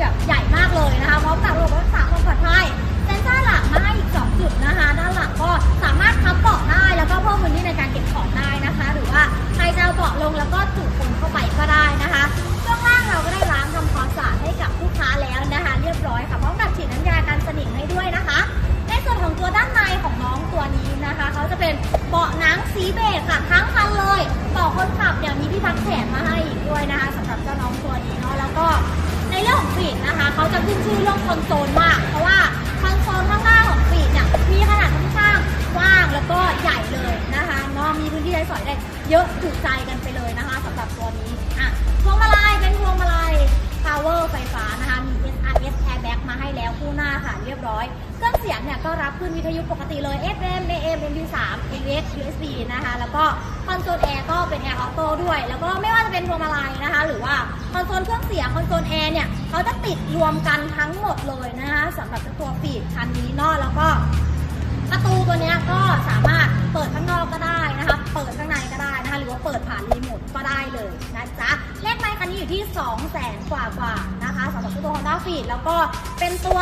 แบบใหญ่มากเลยนะคะพร้อมกับระบบรักษาความปลอดภัยเซ็นเซอร์หลังมาให้อีก 2 จุดนะคะ ด้านหลังก็สามารถทับเกาะได้แล้วก็เพิ่มพื้นที่ในการเก็บของได้นะคะ หรือว่าใครจะเอาเบาะลงแล้วก็จุคนเข้าไปก็ได้นะคะช่วงล่างเราก็ได้ล้างทำความสะอาดให้กับลูกค้าแล้วนะคะ เรียบร้อยค่ะพร้อมกับฉีดน้ำยากันสนิมให้ด้วยนะคะ ในส่วนของตัวด้านในของน้องตัวนี้นะคะเขาจะเป็นเบาะนังสีเบจค่ะทั้งคันเลยเบาะคนขับเดี๋ยวนี้พี่พักแขนมาให้ ขึ้นชื่อเรื่องคอนโซลมาก เพราะว่าคอนโซลข้างล่างของฟีดเนี่ยมีขนาดค่อนข้างกว้างแล้วก็ใหญ่เลยนะคะเนาะมีพื้นที่ใช้สอยได้เยอะถูกใจกันไปเลยนะคะสำหรับตัวนี้อะพวงมาลัยเป็นพวงมาลัย power ไฟฟ้านะคะมี SRS airbag มาให้แล้วคู่หน้าค่ะเรียบร้อย เครื่องเสียงเนี่ยก็รับขึ้นวิทยุปกติเลย FM AM MP3 AVX USB นะคะแล้วก็คอนโซลแอร์ก็เป็น Air Auto ด้วย แล้วก็ไม่ว่าจะเป็นพวงมาลัยนะคะ หรือว่า นเครื่องเสียงคอนโซลแอร์เนี่ยเขาจะติดรวมกันทั้งหมดเลยนะคะสำหรับตัวฟีดคันนี้เนาะแล้วก็ประตูตัวเนี้ยก็สามารถเปิดข้างนอกก็ได้ เปิดผ่านรีโมทก็ได้เลยนะจ๊ะเลขไมค์คันนี้อยู่ที่ 2 0 0 0 0 0กว่ากว่านะคะสำหรับตัว Honda Fit แล้วก็เป็นตัว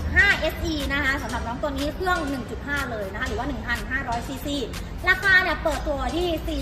1.5 SE นะคะสำหรับน้องตัวนี้เครื่อง 1.5 เลยนะคะหรือว่า 1,500ซีซีราคาเนี่ยเปิดตัวที่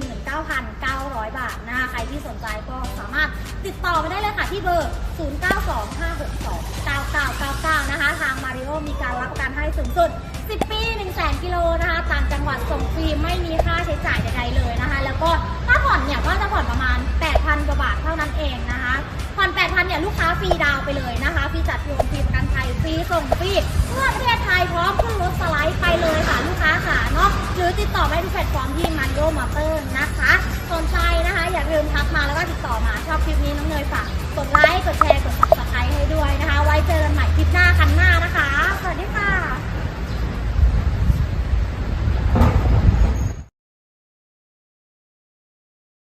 449,900 บาทนะคะใครที่สนใจก็สามารถติดต่อไปได้เลยค่ะที่เบอร์ 0925629999 นะคะ ทางมาริโอมีการรับประกันให้สูงสุด 10 ปี 1 0 0 0 0กิโลนะคะ ต่างจังหวัดส่งฟรีไม่มีค่าใช้จ่ายใดๆเลยนะคะ แล้วก็ถ้าผ่อนเนี่ยก็จะผ่อนประมาณ 8,000กว่าบาทเท่านั้นเองนะคะผ่อน 8,000 เนี่ยลูกค้าฟรีดาวไปเลยนะคะฟรีจัดโยนฟรีประกันภัยฟรีส่งฟรีทั่วประเทศไทยพร้อมขึ้นรถสไลด์ไปเลยค่ะลูกค้าค่ะเนาะหรือติดต่อไปที่แพลตฟอร์มที่มันโยมอเตอร์นะคะสนใจนะคะ อย่าลืมทักมาแล้วก็ติดต่อมาชอบคลิปนี้น้องเนยฝากกดไล